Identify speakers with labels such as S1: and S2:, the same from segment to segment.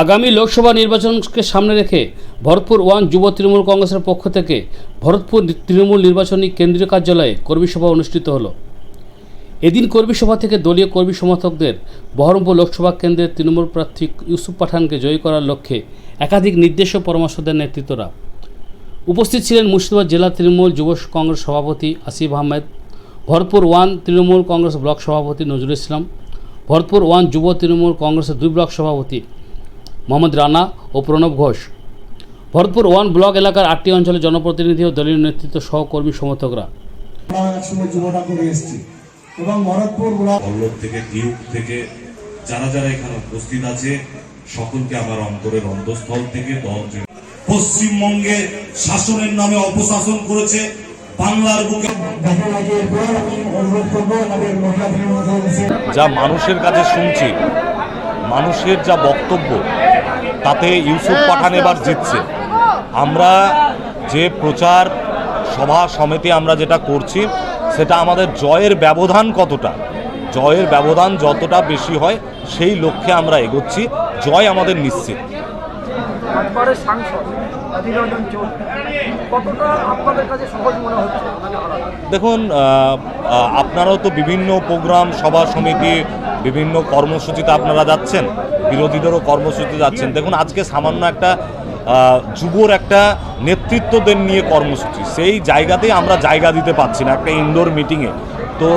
S1: আগামী লোকসভা নির্বাচনকে সামনে রেখে ভরতপুর ওয়ান যুব তৃণমূল কংগ্রেসের পক্ষ থেকে ভরতপুর তৃণমূল নির্বাচনী কেন্দ্রীয় কার্যালয়ে কর্মী সভা অনুষ্ঠিত হলো। এদিন কর্মী সভা থেকে দলীয় কর্মী সমর্থকদের বহরমপুর লোকসভা কেন্দ্রের তৃণমূল প্রার্থী ইউসুফ পাঠানকে জয়ী করার লক্ষ্যে একাধিক নির্দেশ ও পরামর্শ দেন নেতৃত্বরা। উপস্থিত ছিলেন মুর্শিদাবাদ জেলা তৃণমূল যুব কংগ্রেস সভাপতি আসিফ আহমেদ, ভরতপুর ওয়ান তৃণমূল কংগ্রেস ব্লক সভাপতি নজরুল ইসলাম, ভরতপুর ওয়ান যুব তৃণমূল কংগ্রেসের দুই ব্লক সভাপতি মোহাম্মদ রানা ও প্রণব ঘোষ। ভরতপুর ওয়ান ব্লক এলাকার আটটি অঞ্চলের জনপ্রতিনিধি ও দলীয় নেতৃত্ব সহকর্মী সমর্থকরা।
S2: এবং ভরতপুর ব্লক
S3: থেকে দিউক থেকে যারা যারা এখানে উপস্থিত আছে সকলকে আমার অন্তরের অন্তঃস্থল থেকে পশ্চিমবঙ্গে শাসনের নামে অপশাসন করেছে বাংলার বুকে।
S4: যা মানুষের কাছে শুনছি মানুষের যা বক্তব্য তাতে ইউসুফ পাঠান এবার জিতছে। আমরা যে প্রচার সভা সমিতি আমরা যেটা করছি সেটা আমাদের জয়ের ব্যবধান কতটা? জয়ের ব্যবধান যতটা বেশি হয় সেই লক্ষ্যে আমরা এগোচ্ছি। জয় আমাদের নিশ্চিত। দেখুন আপনারাও তো বিভিন্ন প্রোগ্রাম সভা সমিতি বিভিন্ন কর্মসূচিতে আপনারা যাচ্ছেন, বিরোধীদেরও কর্মসূচিতে যাচ্ছেন। দেখুন, আজকে সামান্য একটা যুবর একটা নেতৃত্বদের নিয়ে কর্মসূচি। সেই জায়গাতেই আমরা জায়গা দিতে পারছি না একটা ইনডোর মিটিংয়ে তো,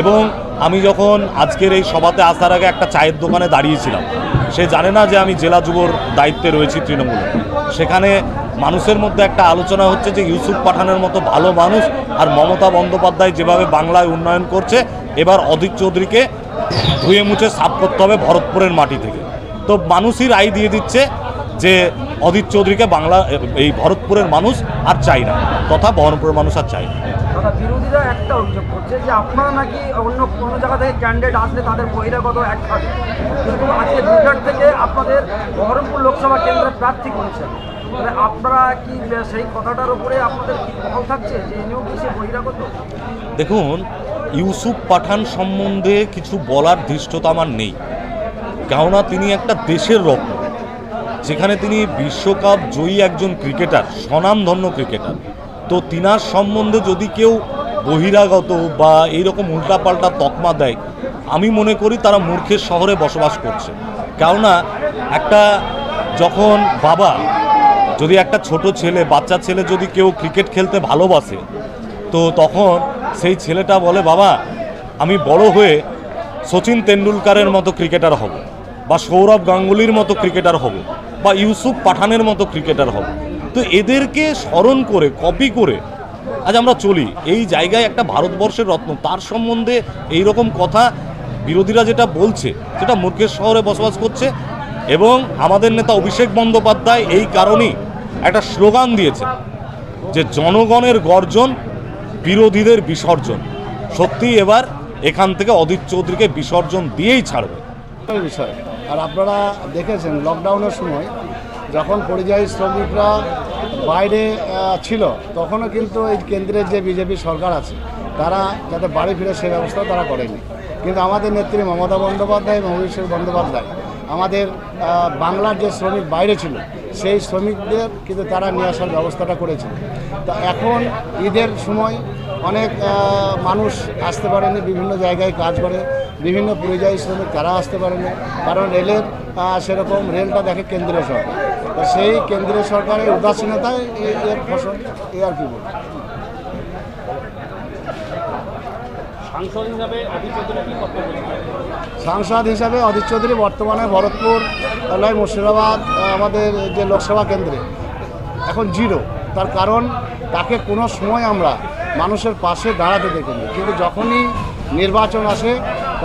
S4: এবং আমি যখন আজকের এই সভাতে আসার আগে একটা চায়ের দোকানে দাঁড়িয়েছিলাম, সে জানে না যে আমি জেলা যুবর দায়িত্বে রয়েছি তৃণমূলে। সেখানে মানুষের মধ্যে একটা আলোচনা হচ্ছে যে ইউসুফ পাঠানের মতো ভালো মানুষ আর মমতা বন্দ্যোপাধ্যায় যেভাবে বাংলায় উন্নয়ন করছে, এবার অধীর চৌধুরীকে ধুয়ে মুছে সাফ করতে হবে ভরতপুরের মাটি থেকে। তো মানুষই রায় দিয়ে দিচ্ছে যে অধীর চৌধুরীকে বাংলা এই ভরতপুরের মানুষ আর চাই না। তথা বহরমপুরের মানুষ আর চাই না।
S5: বিরোধীরা একটা অভিযোগ করছে যে আপনারা নাকি অন্য কোনো জায়গা থেকে ক্যান্ডিডেট আসলে তাদের বহিরাগত এক থাকে কিন্তু আজকে গুজরাট থেকে আপনাদের বহরমপুর লোকসভা কেন্দ্রে প্রার্থী করেছেন। তাহলে আপনারা কি সেই কথাটার উপরে আপনাদের কি থাকছে যে কি সে বহিরাগত?
S4: দেখুন ইউসুফ পাঠান সম্বন্ধে কিছু বলার ধৃষ্টতা আমার নেই। কেননা তিনি একটা দেশের রত্ন, যেখানে তিনি বিশ্বকাপ জয়ী একজন ক্রিকেটার, স্বনামধন্য ক্রিকেটার। তো তিনার সম্বন্ধে যদি কেউ বহিরাগত বা এইরকম উল্টাপাল্টা তকমা দেয়, আমি মনে করি তারা মূর্খের শহরে বসবাস করছে। কেননা একটা যখন বাবা, যদি একটা ছোট ছেলে, বাচ্চা ছেলে যদি কেউ ক্রিকেট খেলতে ভালোবাসে, তো তখন সেই ছেলেটা বলে, বাবা, আমি বড় হয়ে সচিন তেন্ডুলকারের মতো ক্রিকেটার হব বা সৌরভ গাঙ্গুলির মতো ক্রিকেটার হব বা ইউসুফ পাঠানের মতো ক্রিকেটার হব। তো এদেরকে স্মরণ করে, কপি করে আজ আমরা চলি। এই জায়গায় একটা ভারতবর্ষের রত্ন, তার সম্বন্ধে এই রকম কথা বিরোধীরা যেটা বলছে, সেটা মূর্খের শহরে বসবাস করছে এবং আমাদের নেতা অভিষেক বন্দ্যোপাধ্যায় এই কারণেই একটা স্লোগান দিয়েছে যে, জনগণের গর্জন বিরোধীদের বিসর্জন। সত্যি এবার এখান থেকে অদিত চৌধুরীকে বিসর্জন দিয়েই ছাড়বে।
S6: বিষয়। আর আপনারা দেখেছেন লকডাউনের সময় যখন পরিযায়ী শ্রমিকরা বাইরে ছিল, তখনও কিন্তু এই কেন্দ্রের যে বিজেপি সরকার আছে, তারা যাতে বাড়ি ফিরে সে ব্যবস্থা তারা করেনি। কিন্তু আমাদের নেত্রী মমতা বন্দ্যোপাধ্যায় এবং অভিষেক বন্দ্যোপাধ্যায়, আমাদের বাংলার যে শ্রমিক বাইরে ছিল সেই শ্রমিকদের কিন্তু তারা নিয়ে আসার ব্যবস্থাটা করেছে। তা এখন ঈদের সময় অনেক মানুষ আসতে পারেনি, বিভিন্ন জায়গায় কাজ করে, বিভিন্ন পরিযায়ী শ্রমিক তারা আসতে পারেনি। কারণ রেলের সেরকম রেলটা দেখে কেন্দ্রীয় সরকার। তো সেই কেন্দ্রীয় সরকারের উদাসীনতায় এর ফসল, এ আর কি বলব?
S1: সাংসদ হিসাবে অধীর চৌধুরী
S6: বর্তমানে ভরতপুর নয় মুর্শিদাবাদ আমাদের যে লোকসভা কেন্দ্রে। এখন জিরো। তার কারণ, তাকে কোনো সময় আমরা মানুষের পাশে দাঁড়াতে দেখিনি। কিন্তু যখনই নির্বাচন আসে,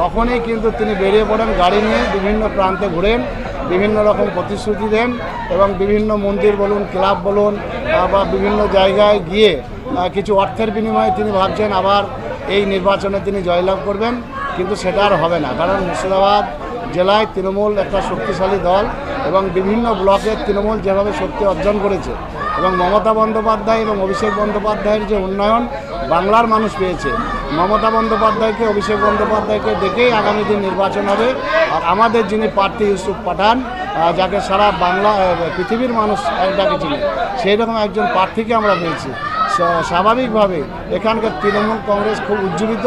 S6: তখনই কিন্তু তিনি বেরিয়ে পড়েন, গাড়ি নিয়ে বিভিন্ন প্রান্তে ঘুরেন, বিভিন্ন রকম প্রতিশ্রুতি দেন এবং বিভিন্ন মন্দির বলুন, ক্লাব বলুন বা বিভিন্ন জায়গায় গিয়ে কিছু অর্থের বিনিময়ে তিনি ভাবছেন, আবার এই নির্বাচনে তিনি জয়লাভ করবেন, কিন্তু সেটা আর হবে না। কারণ মুর্শিদাবাদ জেলায় তৃণমূল একটা শক্তিশালী দল এবং বিভিন্ন ব্লকে তৃণমূল যেভাবে শক্তি অর্জন করেছে এবং মমতা বন্দ্যোপাধ্যায় এবং অভিষেক বন্দ্যোপাধ্যায়ের যে উন্নয়ন বাংলার মানুষ পেয়েছে, মমতা বন্দ্যোপাধ্যায়কে, অভিষেক বন্দ্যোপাধ্যায়কে দেখেই আগামী দিন নির্বাচন হবে। আর আমাদের যিনি প্রার্থী ইউসুফ পাঠান যাকে সারা বাংলা পৃথিবীর মানুষ এক ডাকে চিনে, সেই রকম একজন প্রার্থীকে আমরা পেয়েছি। স্বাভাবিকভাবে এখানকার তৃণমূল কংগ্রেস খুব উজ্জীবিত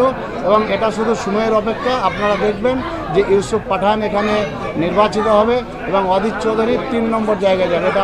S6: এবং এটা শুধু সময়ের অপেক্ষা। আপনারা দেখবেন যে ইউসুফ পাঠান এখানে নির্বাচিত হবে এবং অদিত চৌধুরী তিন নম্বর জায়গায় যাবে। এটা